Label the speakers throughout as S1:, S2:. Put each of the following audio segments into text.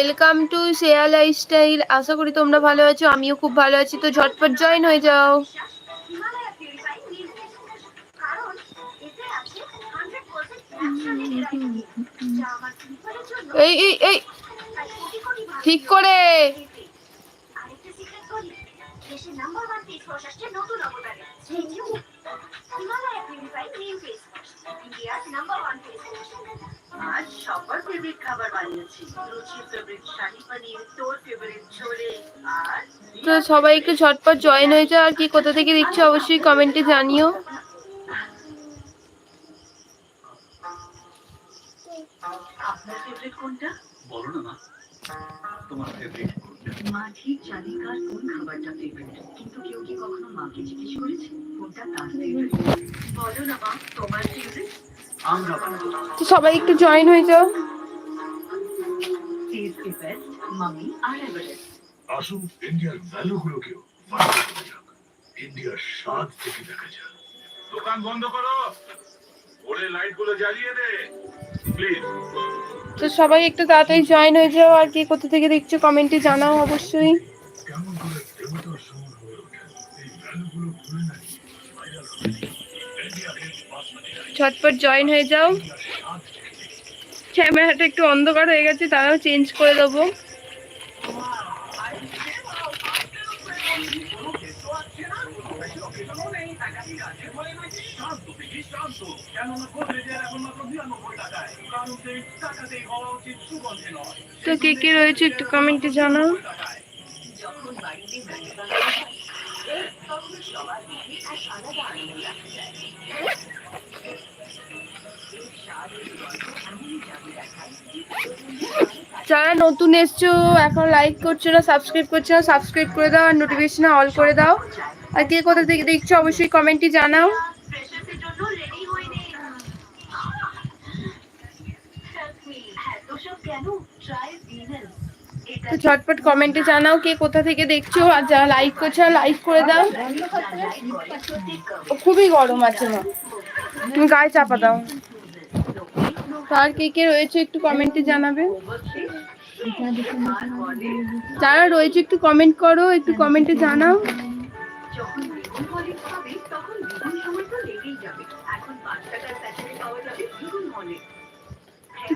S1: Welcome to শেয়া lifestyle. আশা করি তোমরা ভালো আছো, আমিও খুব ভালো আছি। তো ঝটপট জয়েন হয়ে যাও। এই এই এই, ঠিক করে।
S2: নাম্বার ওয়ান ফেস
S3: আজ সবার ফেভারিট খাবার বানিয়েছি। লুচি ফেভারিট শাহি পানির তোর ফেভারিট ছোলে আর
S1: তো সবাই একটু ঝটপট জয়েন হয়ে যাও আর কি কোথা থেকে দেখছ অবশ্যই কমেন্টে জানিও।
S3: আপনার ফেভারিট কোনটা?
S4: বলো না মা। তোমার ফেভারিট
S3: মাঝির চালিকার কোন খাবারটা ফেভারিট কিন্তু কেউ কি কখনো মাকে জিজ্ঞেস করেছে? কোনটা তার ফেভারিট বলো না মা তোমার ফেভারিট
S1: সবাই একটু জয়েন হয়ে যাও।
S5: আসুন ইন্ডিয়ার ভ্যালুগুলোকেও ইন্ডিয়ার স্বাদ থেকে দেখা যাক। দোকান বন্ধ করো। ওরে লাইটগুলো জ্বালিয়ে দে। প্লিজ
S1: তো সবাই একটু তাড়াতাড়ি জয়েন হয়ে যাও আর কি কোথা থেকে দেখছ কমেন্টে জানাও অবশ্যই।
S5: কেমন করে দেবতার সমান হয়ে ওঠে? এই ভ্যালুগুলো খুলে নাই ভাইরাল হবে।
S1: ঝটপট জয়েন হয়ে যাও। ক্যামেরাটা একটু অন্ধকার হয়ে গেছে, তারাও চেঞ্জ করে দেবো। তো কে কে রয়েছে একটু কমেন্টে জানাও। যারা নতুন এসছো, এখন লাইক করছ না সাবস্ক্রাইব করছ না সাবস্ক্রাইব করে দাও আর নোটিফিকেশন অল করে দাও। আর কে কোথা থেকে দেখছ, অবশ্যই কমেন্টে জানাও।
S3: নে
S1: ঝটপট কমেন্টে জানাও কে কোথা থেকে দেখছ আর যারা লাইক করছ লাইক করে দাও। খুবই গরম আছে মা। তুমি গায়ে চাপা দাও। তো আর কে কে রয়েছে একটু কমেন্টে জানাবে। যারা রয়েছে, একটু কমেন্ট করো, একটু কমেন্টে জানাও।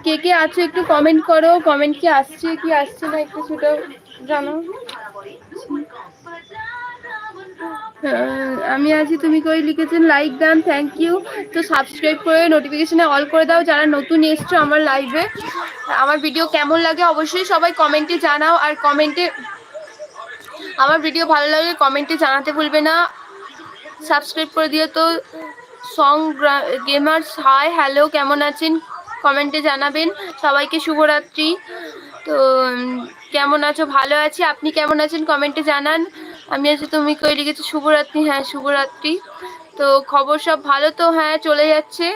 S1: কে কে আছে, একটু কমেন্ট করো। কমেন্ট কি আসছে কি আসছে না, একটু সেটা জানাও। আমি আছি, তুমি কই লিখেছেন লাইক দেন থ্যাংক ইউ তো সাবস্ক্রাইব করে নোটিফিকেশনে অল করে দাও, যারা নতুন এসছো আমার লাইভে আমার ভিডিও কেমন লাগে অবশ্যই সবাই কমেন্টে জানাও, আর কমেন্টে আমার ভিডিও ভালো লাগে কমেন্টে জানাতে ভুলবে না। সাবস্ক্রাইব করে দিও তো। সং গেমার্স হাই হ্যালো কেমন আছেন? কমেন্টে জানাবেন। সবাইকে শুভরাত্রি। তো কেমন আছো? ভালো আছি? আপনি কেমন আছেন? কমেন্টে জানান। আমি আছি তুমি কই? লিখেছি শুভরাত্রি হ্যাঁ শুভরাত্রি। তো খবর সব ভালো তো? হ্যাঁ চলে যাচ্ছে।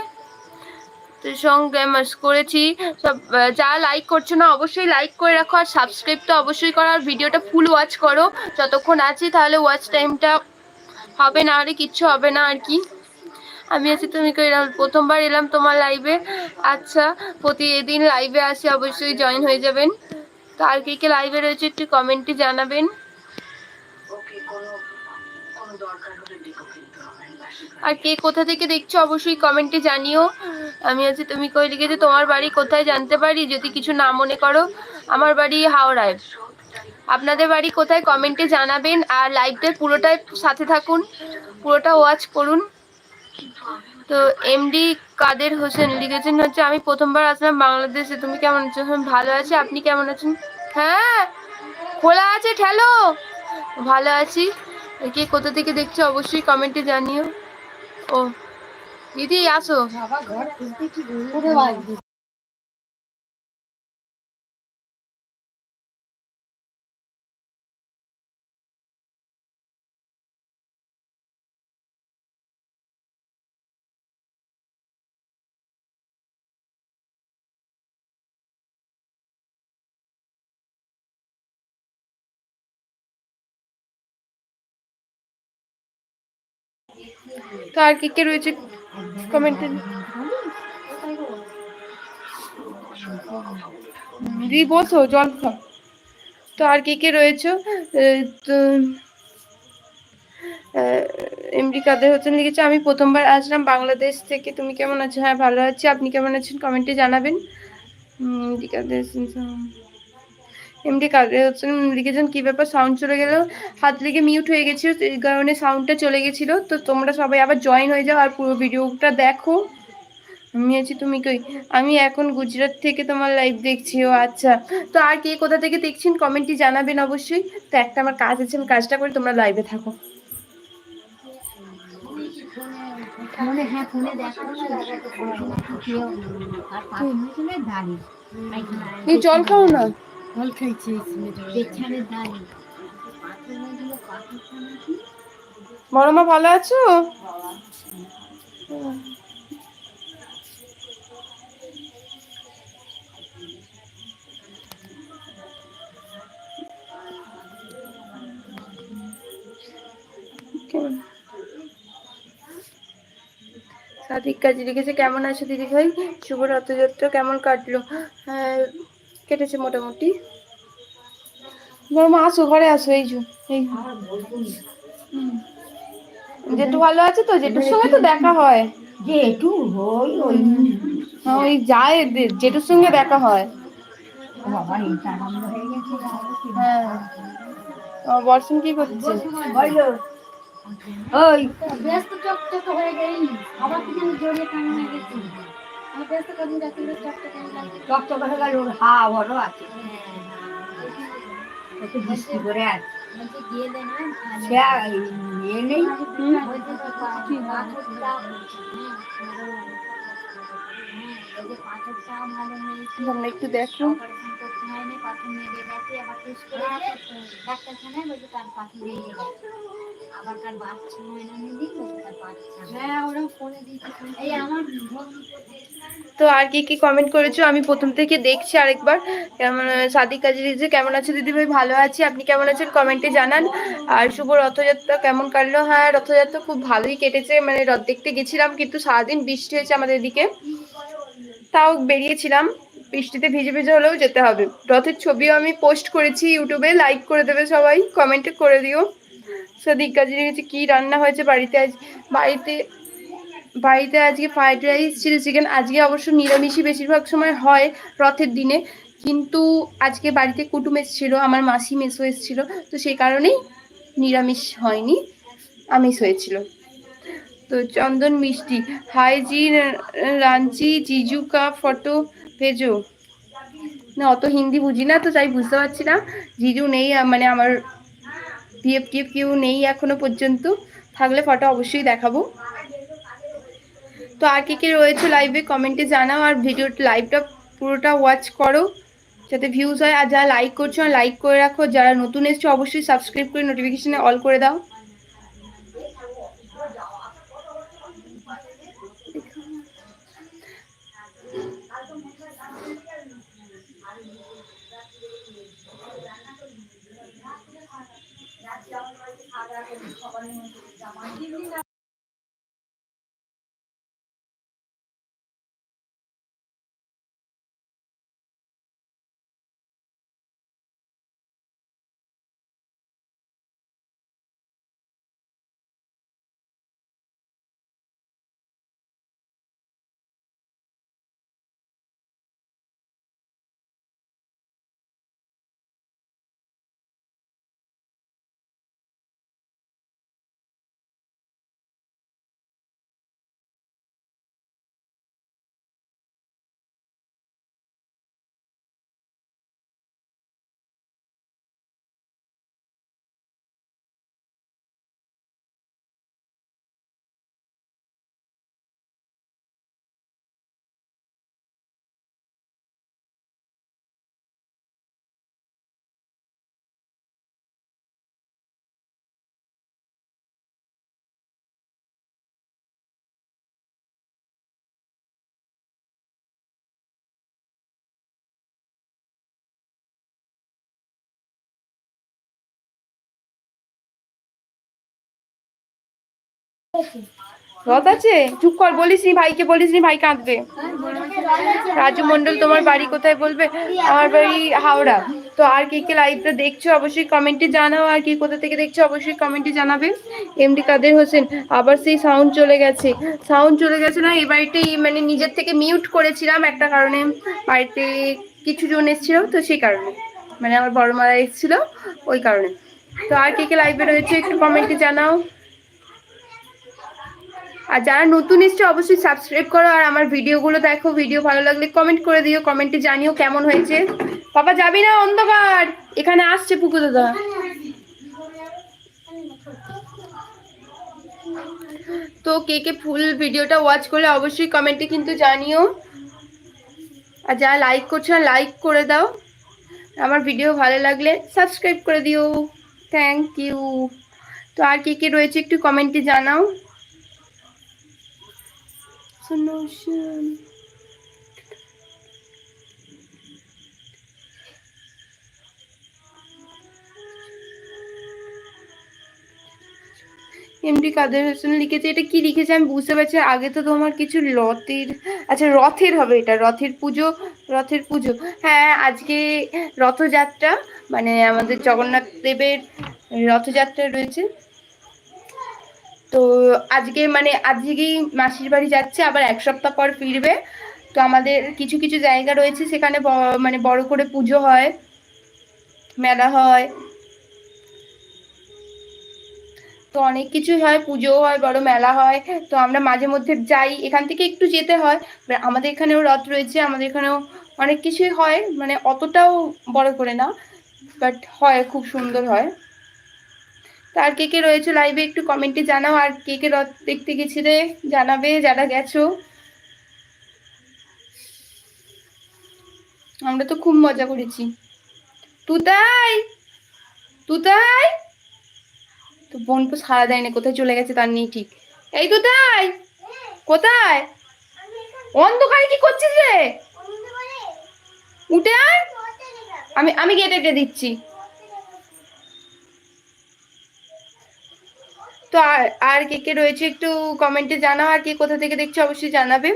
S1: তো সং গেমার্স করেছি। সব যারা লাইক করছ না, অবশ্যই লাইক করে রাখো। আর সাবস্ক্রাইব তো অবশ্যই করো। আর ভিডিওটা ফুল ওয়াচ করো। যতক্ষণ আছি, তাহলে ওয়াচ টাইমটা হবে না আরে কিচ্ছু হবে না আর কি। আমি আছি, তুমি কই? প্রথমবার এলাম তোমার লাইভে আচ্ছা প্রতিদিন লাইভে আসি, অবশ্যই জয়েন হয়ে যাবেন। তো আর কে কে লাইভে রয়েছে একটু কমেন্টে জানাবেন। আর কে কোথা থেকে দেখছ অবশ্যই কমেন্টে জানিও। আমি আছি তুমি কই লিখেছো? তোমার বাড়ি কোথায় জানতে পারি? যদি কিছু না মনে করো, আমার বাড়ি হাওড়ায়। আপনাদের বাড়ি কোথায় কমেন্টে জানাবেন আর লাইভটা পুরোটাই সাথে থাকুন, পুরোটা ওয়াচ করুন। তো এমডি কাদের হোসেন লিখেছেন হচ্ছে, আমি প্রথমবার আসলাম বাংলাদেশে। তুমি কেমন আছো? আমি ভালো আছি। আপনি কেমন আছেন? হ্যাঁ খোলা আছে, ঠেলো। ভালো আছি। কে কোথা থেকে দেখছ অবশ্যই কমেন্টে জানিও। ও দিদি আসো। তো আর কে কে রয়েছে কমেন্টে দিদি বসো, জল খাও। তো আর কে কে রয়েছে? তো এমডি কাদের হোসেন লিখেছে, আমি প্রথমবার আসলাম বাংলাদেশ থেকে। তুমি কেমন আছো? হ্যাঁ ভালো আছি। আপনি কেমন আছেন? কমেন্টে জানাবেন। এমডি কাদের এমডি কাদের হোসেন লিখেছেন কি ব্যাপার? সাউন্ড চলে গেল। হাত লেগে মিউট হয়ে গেছিল এই কারণে সাউন্ডটা চলে গেছিল। তো তোমরা সবাই আবার জয়েন হয়ে যাও আর পুরো ভিডিওটা দেখো। আমি আছি তুমি কই? আমি এখন গুজরাট থেকে তোমার লাইভ দেখছি। ও আচ্ছা। তো আর কে কোথা থেকে দেখছেন কমেন্টে জানাবেন অবশ্যই। তো একটা আমার কাজ আছে আমি কাজটা করে তোমরা লাইভে থাকো।
S6: ফোনে হ্যাঁ ফোনে দেখা আর
S1: জল খাও না।
S6: জল খাইছে
S1: মা ভালো আছো? সাদিক কাজী লিখেছে, কেমন আছো দিদি ভাই শুভ রথযাত্রা, কেমন কাটলো? হ্যাঁ কেটেছে মোটামুটি। বড় আসো ঘরে আসো এই যো এই। জেঠু ভালো আছে তো? জেঠুর সঙ্গে তো দেখা হয়।
S6: জেঠু ওই ওই
S1: হ্যাঁ ওই যায় জেঠুর সঙ্গে দেখা হয়।
S6: হয়ে
S1: হ্যাঁ। বর্ষণ কি করছে?
S6: ওই ব্যস্ত চকচক হয়ে গেলি আবার কি জানি জোরে কামড়ে গেছি। চকচক হয়ে গেল ওর হা বড় আছে। একটু বৃষ্টি করে আছে সে আর ইয়ে নেই।
S1: তোমরা একটু দেখো। তো আর কি কি কমেন্ট করেছ? আমি প্রথম থেকে দেখছি আরেকবার। কেমন সাদিক কাজী যে কেমন আছে? দিদি ভাই ভালো আছি? আপনি কেমন আছেন? কমেন্টে জানান। আর শুভ রথযাত্রা কেমন কাটলো? হ্যাঁ রথযাত্রা খুব ভালোই কেটেছে। মানে রথ দেখতে গেছিলাম কিন্তু সারাদিন বৃষ্টি হয়েছে আমাদের এদিকে। তাও বেরিয়েছিলাম। বৃষ্টিতে ভিজে ভিজে হলেও যেতে হবে। রথের ছবিও আমি পোস্ট করেছি ইউটিউবে। লাইক করে দেবে সবাই। কমেন্ট করে দিও। সাদিক কাজী কি রান্না হয়েছে বাড়িতে আজ, বাড়িতে বাড়িতে আজকে ফ্রাইড রাইস চিলি চিকেন আজকে অবশ্য নিরামিষই বেশিরভাগ সময় হয় রথের দিনে। কিন্তু আজকে বাড়িতে কুটুম এসেছিল, আমার মাসি মেসো এসেছিল, তো সেই কারণেই নিরামিষ হয়নি, আমিষ হয়েছিল। তো চন্দন মিষ্টি হাই জি রাঞ্চি, জিজু কা ফটো, ভেজো। না, অত হিন্দি বুঝি না, তো তাই বুঝতে পারছি না। জিজু নেই মানে আমার পিএফ টিএফ কেউ নেই এখনও পর্যন্ত। থাকলে ফটো অবশ্যই দেখাবো। তো আর কে কে রয়েছে লাইভে কমেন্টে জানাও আর ভিডিও লাইভটা পুরোটা ওয়াচ করো, যাতে ভিউজ হয়। আর যারা লাইক করছ লাইক করে রাখো, যারা নতুন এসছো, অবশ্যই সাবস্ক্রাইব করে নোটিফিকেশানে অল করে দাও। রথ আছে? চুপ কর, বলিস নি ভাইকে, বলিস নি ভাই কাঁদবে। রাজু মন্ডল তোমার বাড়ি কোথায় বলবে? আমার বাড়ি হাওড়া। তো আর কে কে লাইভটা দেখছ অবশ্যই কমেন্টে জানাও, আর কে কোথা থেকে দেখছ অবশ্যই কমেন্টে জানাবে। এমডি কাদের হোসেন, আবার সেই সাউন্ড চলে গেছে। সাউন্ড চলে গেছে না, এই বাড়িতে মানে নিজের থেকে মিউট করেছিলাম একটা কারণে। বাড়িতে কিছু জন এসেছিল, তো সেই কারণে। মানে আমার বড় মারা এসেছিল, ওই কারণে। তো আর কে কে লাইভে রয়েছে একটু কমেন্টে জানাও। আর যারা নতুন এসছে, অবশ্যই সাবস্ক্রাইব করো আর আমার ভিডিওগুলো দেখো। ভিডিও ভালো লাগলে কমেন্ট করে দিও কমেন্টে জানিও কেমন হয়েছে। বাবা, যাবি না অন্ধকার? এখানে আসছে পুকুর দাদা। তো কে কে ফুল ভিডিওটা ওয়াচ করলে অবশ্যই কমেন্টে কিন্তু জানিও। আর যারা লাইক করছ লাইক করে দাও। আমার ভিডিও ভালো লাগলে সাবস্ক্রাইব করে দিও। থ্যাংক ইউ তো আর কে কে রয়েছে একটু কমেন্টে জানাও। Solution. এমডি কাদের হোসেন লিখেছে, এটা কি লিখেছে আমি বুঝতে পারছি আগে তো তোমার কিছু রথের আচ্ছা রথের হবে এটা, রথের পুজো রথের পুজো। হ্যাঁ আজকে রথযাত্রা মানে আমাদের জগন্নাথ দেবের রথযাত্রা রয়েছে। তো আজকে মানে আজকেই মাসির বাড়ি যাচ্ছে, আবার এক সপ্তাহ পর ফিরবে। তো আমাদের কিছু কিছু জায়গা রয়েছে, সেখানে মানে বড় করে পুজো হয়, মেলা হয়। তো অনেক কিছুই হয় পুজো হয়, বড় মেলা হয়। তো আমরা মাঝে মধ্যে যাই, এখান থেকে একটু যেতে হয়। আমাদের এখানেও রথ রয়েছে, আমাদের এখানেও অনেক কিছুই হয় মানে অতটাও বড় করে না বাট হয়, খুব সুন্দর হয়। আর কে কে রয়েছে লাইভে একটু কমেন্টে জানাও। আর কে কে রথ দেখতে গেছিলে? জানাবে যারা গেছো। আমরা তো খুব মজা করেছি। তুতাই! তুতাই! তো বোন তো সারা দেয় না কোথায় চলে গেছে তার নেই ঠিক। এই তুতাই! কোথায়? অন্ধকারে কি করছিস রে? উঠে আয়। আমি আমি গেটে গেটে দিচ্ছি। তো আর আর কে কে রয়েছে একটু কমেন্টে জানাও, আর কে কোথা থেকে দেখছ অবশ্যই জানাবে।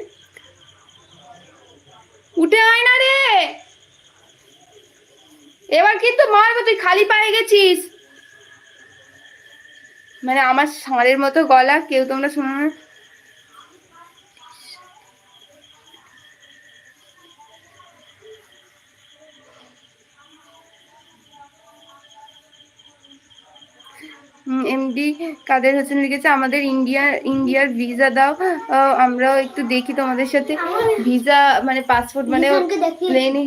S1: উঠে হয় না রে! এবার কিন্তু মারবো তুই খালি পায়ে গেছিস। মানে আমার সাঁড়ের মতো গলা, কেউ তোমরা শোনো না এমডি কাদের হোসেন লিখেছে আমাদের ইন্ডিয়া ইন্ডিয়ার ভিসা দাও আমরাও একটু দেখি তোমাদের সাথে। ভিসা মানে পাসপোর্ট মানে প্লেনে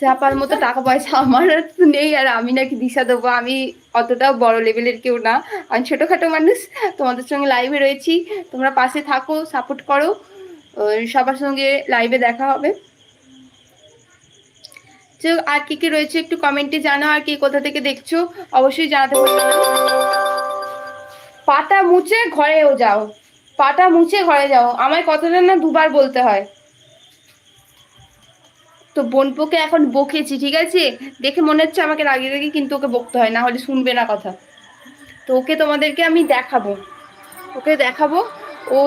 S1: চাপার মতো টাকা পয়সা আমার নেই আর আমি নাকি দিশা দেবো। আমি অতটাও বড় লেভেলের কেউ না। আমি ছোটোখাটো মানুষ তোমাদের সঙ্গে লাইভে রয়েছি। তোমরা পাশে থাকো সাপোর্ট করো। সবার সঙ্গে লাইভে দেখা হবে। আর কি কি রয়েছে একটু কমেন্টে জানাও আর কি কোথা থেকে দেখছ? অবশ্যই জানাতে পারবে পাটা মুছে ঘরেও যাও। পাটা মুছে ঘরে যাও। আমায় কথাটা না দুবার বলতে হয়। তো বোনপোকে এখন বকেছি, ঠিক আছে? দেখে মনে হচ্ছে আমাকে রাগিয়ে রেখে কিন্তু ওকে বকতে হয়, না হলে শুনবে না কথা। তো ওকে তোমাদেরকে আমি দেখাবো। ওকে দেখাবো। ও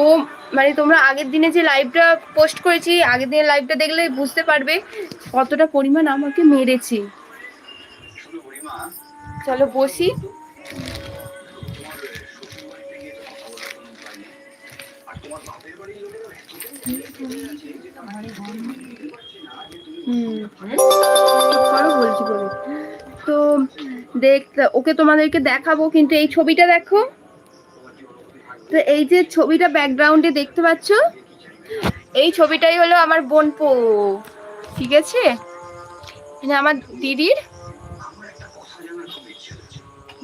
S1: মানে তোমরা আগের দিনে যে লাইভটা পোস্ট করেছি, আগের দিনের লাইভটা দেখলে বুঝতে পারবে কতটা পরিমাণ আমাকে মেরেছে। চলো বসি। বলছি বলে। তো দেখ ওকে তোমাদেরকে দেখাবো, কিন্তু এই ছবিটা দেখো। তো এই যে ছবিটা ব্যাকগ্রাউন্ডে দেখতে পাচ্ছ, এই ছবিটাই হলো আমার বোনপো, ঠিক আছে? মানে আমার দিদির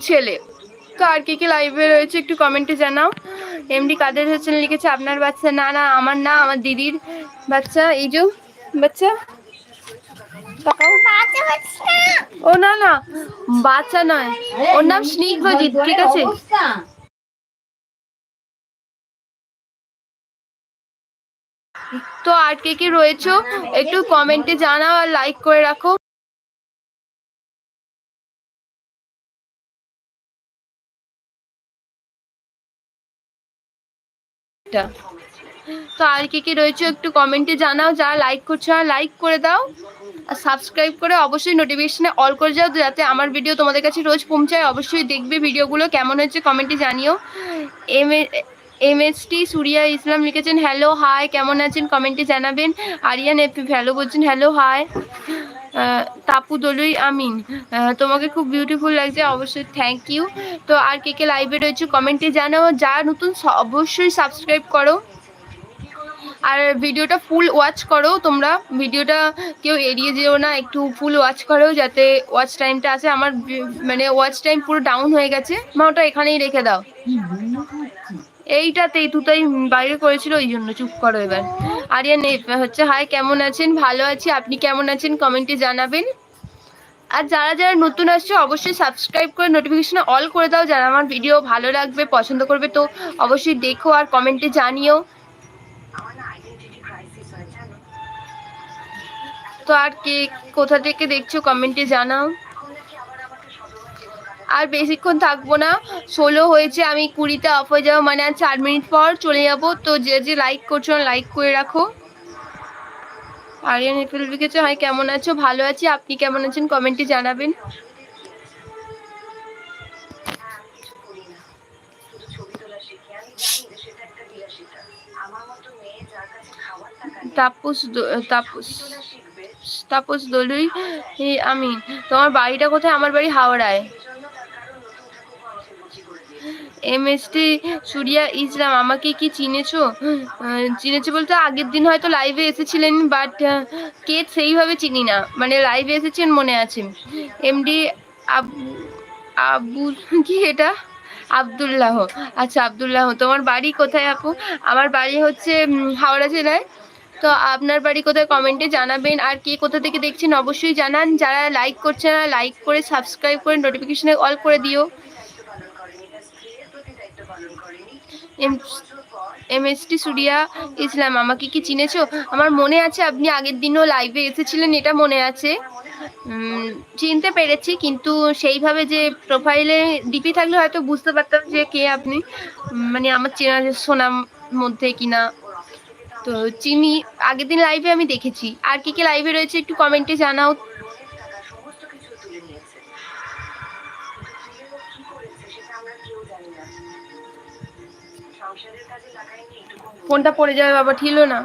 S1: ছেলে। তো আর কি কি লাইভে রয়েছে একটু কমেন্টে জানাও। এমডি কাদের হোসেন লিখেছে আপনার বাচ্চা, না না, আমার না, আমার দিদির বাচ্চা, এই যে বাচ্চা। ও, না না, বাচ্চা নয়। ওর নাম স্নিগ্ধজিৎ, ঠিক আছে? তো আর কে কি রয়েছো, একটু কমেন্টে জানাও আর লাইক করে রাখো। লাইকটা তো আর কে কে রয়েছে একটু কমেন্টে জানাও, যারা লাইক করছ লাইক করে দাও। আর সাবস্ক্রাইব করে অবশ্যই নোটিফিকেশনে অল করে যাও, যাতে আমার ভিডিও তোমাদের কাছে রোজ পৌঁছায়। অবশ্যই দেখবে ভিডিওগুলো কেমন হয়েছে কমেন্টে জানিও। M M S T Suriya Islam লিখেছেন হ্যালো হাই কেমন আছেন? কমেন্টে জানাবেন। আরিয়ান এফ ভ্যালো বলছেন হ্যালো হাই তাপু দলুই আমিন। তোমাকে খুব বিউটিফুল লাগছে, অবশ্যই থ্যাংক ইউ তো আর কে কে লাইভে রয়েছে কমেন্টে জানাও। যা নতুন অবশ্যই সাবস্ক্রাইব করো। আর ভিডিওটা ফুল ওয়াচ করো। তোমরা ভিডিওটা কেউ এড়িয়ে যেও না, একটু ফুল ওয়াচ করো, যাতে ওয়াচ টাইমটা আছে। আমার মানে ওয়াচ টাইম পুরো ডাউন হয়ে গেছে। মা, ওটা এখানেই রেখে দাও। এইটাতেই, তুতাই বাইরে করেছিল ওই জন্য চুপ করো এবার। আরিয়ান হচ্ছে, হাই, কেমন আছেন? ভালো আছি, আপনি কেমন আছেন? কমেন্টে জানাবেন। আর যারা যারা নতুন আসছে, অবশ্যই সাবস্ক্রাইব করে নোটিফিকেশন অল করে দাও, যারা আমার ভিডিও ভালো লাগবে, পছন্দ করবে, তো অবশ্যই দেখো আর কমেন্টে জানিও। তো আর কে, কোথা থেকে দেখছ, কমেন্টে জানাও। আর বেশিক্ষণ থাকব না। ষোলো হয়েছে, আমি কুড়িতে অফ হয়ে যাব মানে আর চার মিনিট পর চলে যাব। তো যে যে লাইক করছ লাইক করে রাখো। আরিয়ান এফএল লিখেছো হাই কেমন আছো? ভালো আছি, আপনি কেমন আছেন? কমেন্টে জানাবেন। তাপস তাপস তাপস দলুই আমি তোমার বাড়িটা কোথায়? আমার বাড়ি হাওড়ায়।
S3: দিয়েছে
S1: M S T Suriya Islam, আমাকে কি চিনেছো? চিনেছো বলতে আগের দিন হয়তো লাইভে এসেছিলেন বাট কে সেইভাবে চিনি না। মানে লাইভে এসেছেন মনে আছে। এমডি আবু আবু কি এটা? আবদুল্লাহ। আচ্ছা আবদুল্লাহ, তোমার বাড়ি কোথায় আপু? আমার বাড়ি হচ্ছে হাওড়া জেলায়। তো আপনার বাড়ি কোথায় কমেন্টে জানাবেন। আর কে কোথা থেকে দেখছেন অবশ্যই জানান। যারা লাইক করছে না লাইক করে সাবস্ক্রাইব করে নোটিফিকেশনে অল করে দিও
S3: দায়িত্ব পালন করেনি তার স্ত্রীর প্রতি দায়িত্ব পালন করেনি
S1: M S T Suriya Islam, আমাকে কি চিনেছো? আমার মনে আছে আপনি আগের দিনও লাইভে এসেছিলেন, এটা মনে আছে। চিনতে পেরেছি, কিন্তু সেইভাবে যে প্রোফাইলে ডিপি থাকলে হয়তো বুঝতে পারতাম যে কে আপনি মানে আমার চেনা শোনার মধ্যে কিনা। তো চিনি, আগের দিন লাইভে আমি দেখেছি। আর কি কি লাইভে রয়েছে একটু কমেন্টে জানাও। ফোনটা পড়ে যাবে, বাবা ঠিল না।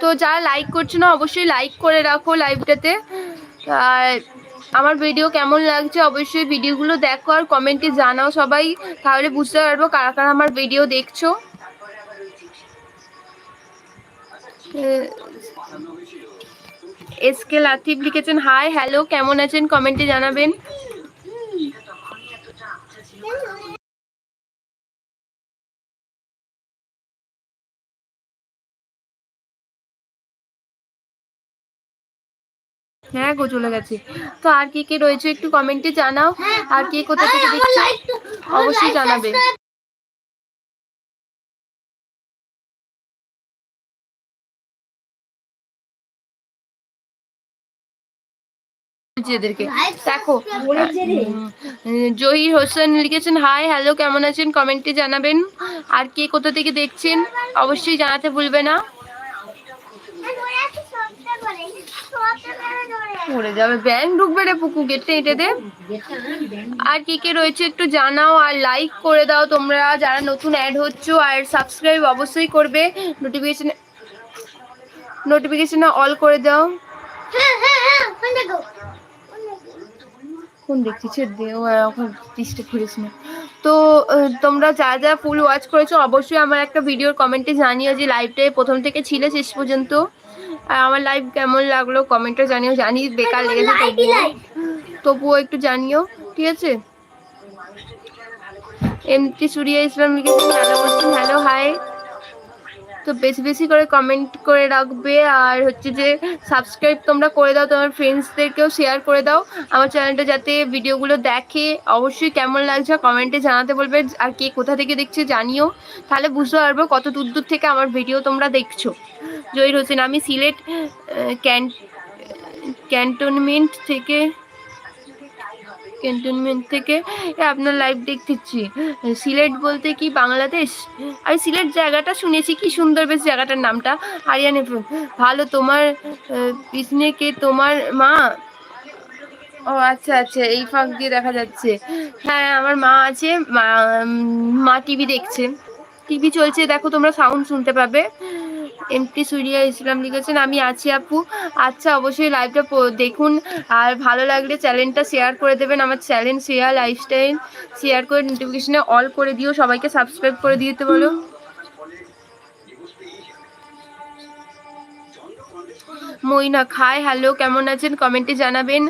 S1: তো যারা লাইক করছ না, অবশ্যই লাইক করে রাখো লাইভটাতে আর আমার ভিডিও কেমন লাগছে অবশ্যই ভিডিওগুলো দেখো আর কমেন্টে জানাও সবাই। তাহলে বুঝতে পারব কারা কারা আমার ভিডিও দেখছ। এস কে লাতিফ লিখেছেন হাই হ্যালো কেমন আছেন? কমেন্টে জানাবেন। হ্যাঁ গো চলে গেছে। তো আর কে কে রয়েছে একটু কমেন্টে জানাও। আর কে কোথা থেকে দেখছ? অবশ্যই জানাবে। এদেরকে। দেখো জহির হোসেন লিখেছেন হাই হ্যালো কেমন আছেন? কমেন্টে জানাবেন। আর কে কোথা থেকে দেখছেন? অবশ্যই জানাতে ভুলবে না। পড়ে যাবে। ব্যাংক ঢুকবে রে পুকু গেটটা এঁটে দে। আর কে কে রয়েছে একটু জানাও আর লাইক করে দাও তোমরা। যারা নতুন অ্যাড হচ্ছ আর সাবস্ক্রাইব অবশ্যই করবে। নোটিফিকেশন নোটিফিকেশনে অল করে দাও। কোন দেখছি? ছেড়ে দে, ও এখন ডিস্টার্ব করিস না। তো তোমরা যা যা ফুল ওয়াচ করেছ, অবশ্যই আমার একটা ভিডিওর কমেন্টে জানিও যে লাইভটায় প্রথম থেকে ছিল শেষ পর্যন্ত। আর আমার লাইভ কেমন লাগল কমেন্টে জানিও। জানি বেকার লেগেছে তবুও। তবুও একটু জানিও ঠিক আছে? এমটি সুরিয়া ইসলাম লিখেছেন হ্যালো বলছেন হ্যালো হাই তো বেশি বেশি করে কমেন্ট করে রাখবে। আর হচ্ছে যে সাবস্ক্রাইব তোমরা করে দাও, তোমার ফ্রেন্ডসদেরকেও শেয়ার করে দাও। আমার চ্যানেলটা যাতে ভিডিওগুলো দেখে। অবশ্যই কেমন লাগছে কমেন্টে জানাতে বলবে। আর কে কোথা থেকে দেখছে জানিও। তাহলে বুঝতে পারব কত দূর দূর থেকে আমার ভিডিও তোমরা দেখছ। জহির হোসেন, আমি সিলেট ক্যান, ক্যান্টনমেন্ট থেকে ক্যান্টনমেন্ট থেকে আপনার লাইভ দেখতেছি। সিলেট বলতে কি বাংলাদেশ? আমি সিলেট জায়গাটা শুনেছি, কি সুন্দর বেশ জায়গাটার নামটা। এফএম ভালো, তোমার পিছনে কে? তোমার মা? ও আচ্ছা আচ্ছা এই ফাঁক দিয়ে দেখা যাচ্ছে। হ্যাঁ আমার মা আছে, মা টিভি দেখছে। টিভি চলছে, দেখো তোমরা সাউন্ড শুনতে পাবে। এমটি সুরিয়া ইসলাম লিখেছেন, আমি আছি আপু। আচ্ছা অবশ্যই লাইভটা দেখুন। আর ভালো লাগলে চ্যানেলটা শেয়ার করে দেবেন, আমার চ্যানেল শেয়ার লাইফস্টাইল শেয়ার করে নোটিফিকেশনে অল করে দিও। সবাইকে সাবস্ক্রাইব করে দিতে বলো। মইনা খায় হ্যালো কেমন আছেন? কমেন্টে জানাবেন।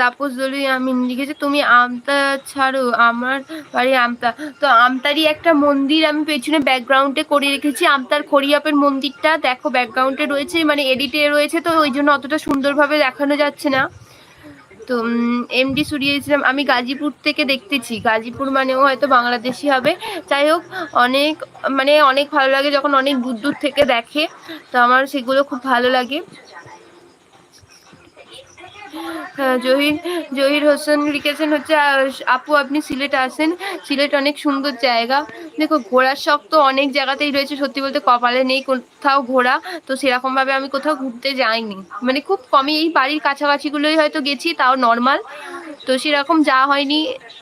S1: তাপস দলুই আমি লিখেছি, তুমি আমতা ছাড়ো, আমার বাড়ি আমতা। তো আমতারই একটা মন্দির আমি পেছনে ব্যাকগ্রাউন্ডে করে রেখেছি। আমতার খড়িয়াপের মন্দিরটা, দেখো ব্যাকগ্রাউন্ডে রয়েছে মানে এডিটে রয়েছে, তো ওই জন্য অতটা সুন্দরভাবে দেখানো যাচ্ছে না। তো এমডি সুরিয়া ইসলাম আমি গাজীপুর থেকে দেখতেছি। গাজীপুর মানেও হয়তো বাংলাদেশি হবে। যাই হোক, অনেক মানে অনেক ভালো লাগে যখন অনেক দূর দূর থেকে দেখে। তো আমার সেগুলো খুব ভালো লাগে। জহির জহির হোসেন লিখেছেন হচ্ছে আপু আপনি সিলেট আসেন সিলেট অনেক সুন্দর জায়গা। দেখো, ঘোরার শখ তো অনেক জায়গাতেই রয়েছে, সত্যি বলতে কপালে নেই, কোথাও ঘোরা। তো সেরকম ভাবে আমি কোথাও ঘুরতে যাইনি। মানে খুব কমই এই বাড়ির কাছাকাছিগুলোই হয়তো গেছি, তাও নর্মাল তো সেরকম যাওয়া হয়নি।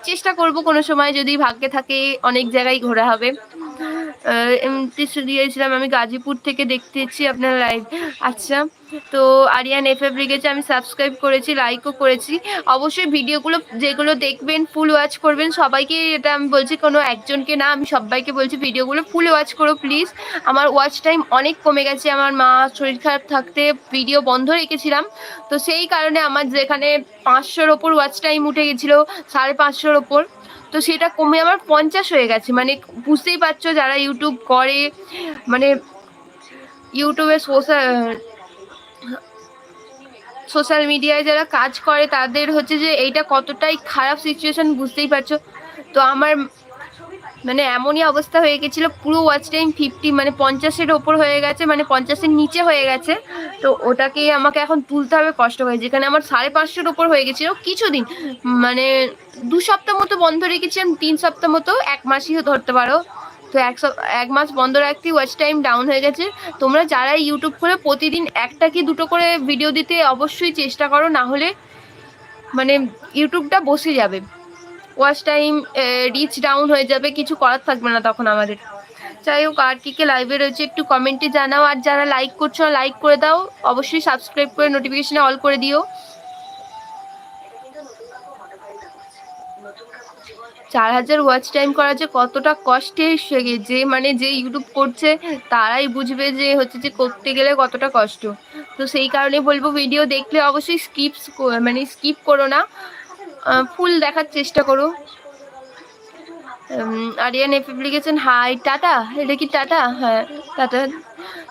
S1: চেষ্টা করব কোনো সময় যদি ভাগ্যে থাকে, অনেক জায়গায় ঘোরা হবে। এমনি দিয়েছিলাম আমি গাজীপুর থেকে দেখতেছি আপনার লাইভ আচ্ছা তো আরিয়ান এফএফ লিখেছে আমি সাবস্ক্রাইব করেছি লাইকও করেছি। অবশ্যই ভিডিওগুলো যেগুলো দেখবেন ফুল ওয়াচ করবেন। সবাইকে এটা আমি বলছি, কোনো একজনকে না, আমি সবাইকে বলছি ভিডিওগুলো ফুল ওয়াচ করো প্লিজ আমার ওয়াচ টাইম অনেক কমে গেছে, আমার মা শরীর খারাপ থাকতে ভিডিও বন্ধ রেখেছিলাম। তো সেই কারণে আমার যেখানে পাঁচশোর ওপর ওয়াচ টাইম উঠে গেছিল, সাড়ে পাঁচশোর ওপর। তো সেটা কমে আমার পঞ্চাশ হয়ে গেছে। মানে বুঝতেই পারছ যারা ইউটিউব করে মানে ইউটিউবে সোশ্যাল সোশ্যাল মিডিয়ায় যারা কাজ করে, তাদের হচ্ছে যে এইটা কতটাই খারাপ সিচুয়েশন বুঝতেই পারছ। তো আমার মানে এমনই অবস্থা হয়ে গেছিল, পুরো ওয়াচ টাইম ফিফটি মানে পঞ্চাশের ওপর হয়ে গেছে মানে পঞ্চাশের নিচে হয়ে গেছে। তো ওটাকে আমাকে এখন তুলতে হবে কষ্ট হয়ে, যেখানে আমার সাড়ে পাঁচশোর ওপর হয়ে গেছিল কিছুদিন। মানে দু সপ্তাহ মতো বন্ধ রেখেছিলাম তিন সপ্তাহ মতো, এক মাসই ধরতে পারো। তো এক এক মাস বন্ধ রাখতেই ওয়াচ টাইম ডাউন হয়ে গেছে। তোমরা যারা ইউটিউব করে প্রতিদিন একটা কি দুটো করে ভিডিও দিতে অবশ্যই চেষ্টা করো, না হলে মানে ইউটিউবটা বসে যাবে। ওয়াচ টাইম রিচ ডাউন হয়ে যাবে, কিছু করার থাকবে না তখন আমাদের। যাই হোক, আর কি কে লাইভে রয়েছে একটু কমেন্টে জানাও, আর যারা লাইক করছ লাইক করে দাও। অবশ্যই সাবস্ক্রাইব করে নোটিফিকেশনে অল করে দিও। চার হাজার ওয়াচ টাইম করা যে কতটা কষ্টে যে মানে যে ইউটিউব করছে, তারাই বুঝবে যে হচ্ছে যে করতে গেলে কতটা কষ্ট। তো সেই কারণে বলব ভিডিও দেখলে অবশ্যই স্কিপ মানে স্কিপ করো না। ফুল দেখার চেষ্টা করো। আরিয়ান এফ লিখেছেন, হাই, টাটা। এটা কি টাটা? হ্যাঁ টাটা।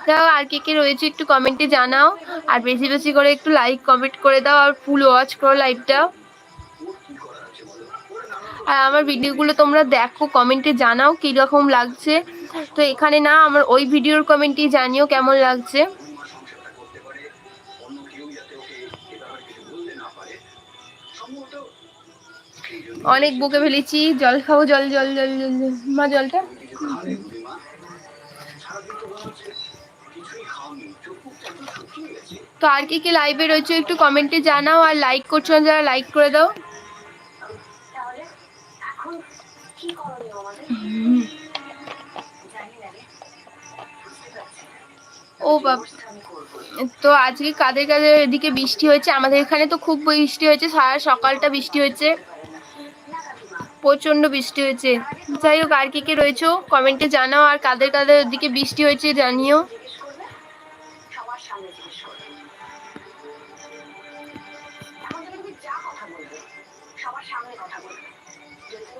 S1: দাও আর কে কে রয়েছে একটু কমেন্টে জানাও। আর বেশি বেশি করে একটু লাইক কমেন্ট করে দাও, আর ফুল ওয়াচ করো লাইভটা আর আমার ভিডিওগুলো তোমরা দেখো কমেন্টে জানাও কীরকম লাগছে। তো এখানে না, আমার ওই ভিডিওর কমেন্টে জানিও কেমন লাগছে। অনেক বুকে ফেলেছি, জল খাব, জল জল জল জল। মা, জলটা
S4: তো
S1: আর কি কি লাইভে রয়েছে একটু কমেন্টে জানাও আর লাইক করছ না যারা লাইক করে দাও। ও বাপ, তো আজকে কাদের কাদের এদিকে বৃষ্টি হয়েছে আমাদের এখানে তো খুব বৃষ্টি হয়েছে, সারা সকালটা বৃষ্টি হয়েছে প্রচণ্ড বৃষ্টি হয়েছে। যাই হোক, আর কি কে রয়েছো কমেন্টে জানাও, আর কাদের কাদের ওদিকে বৃষ্টি হয়েছে জানিও।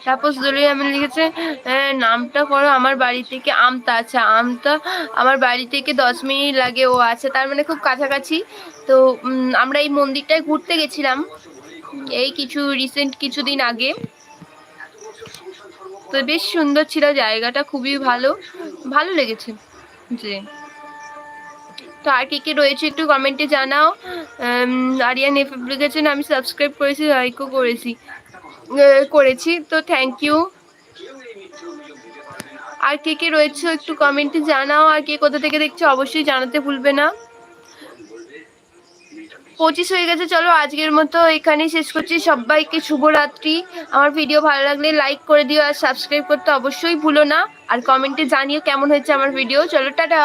S1: তাপস দলীয় আমি লিখেছে নামটা করো আমার বাড়ি থেকে আমতা। আচ্ছা আমতা আমার বাড়ি থেকে দশ মিনিট লাগে। ও আচ্ছা তার মানে খুব কাছাকাছি। তো আমরা এই মন্দিরটায় ঘুরতে গেছিলাম। এই কিছু রিসেন্ট কিছুদিন আগে। তো বেশ সুন্দর ছিল, জায়গাটা খুবই ভালো। ভালো লেগেছে। জি। তো আর কে কে রয়েছে একটু কমেন্টে জানাও। আরিয়ান লিখেছেন আমি সাবস্ক্রাইব করেছি লাইকও করেছি। করেছি। তো থ্যাংক ইউ আর কে কে রয়েছে একটু কমেন্টে জানাও। আর কে কোথা থেকে দেখছ অবশ্যই জানাতে ভুলবে না। পঁচিশ হয়ে গেছে, চলো আজকের মতো এখানেই শেষ করছি। সবাইকে শুভরাত্রি। আমার ভিডিও ভালো লাগলে লাইক করে দিও আর সাবস্ক্রাইব করতে অবশ্যই ভুলো না। আর কমেন্টে জানিও কেমন হয়েছে আমার ভিডিও চলো, টাটা!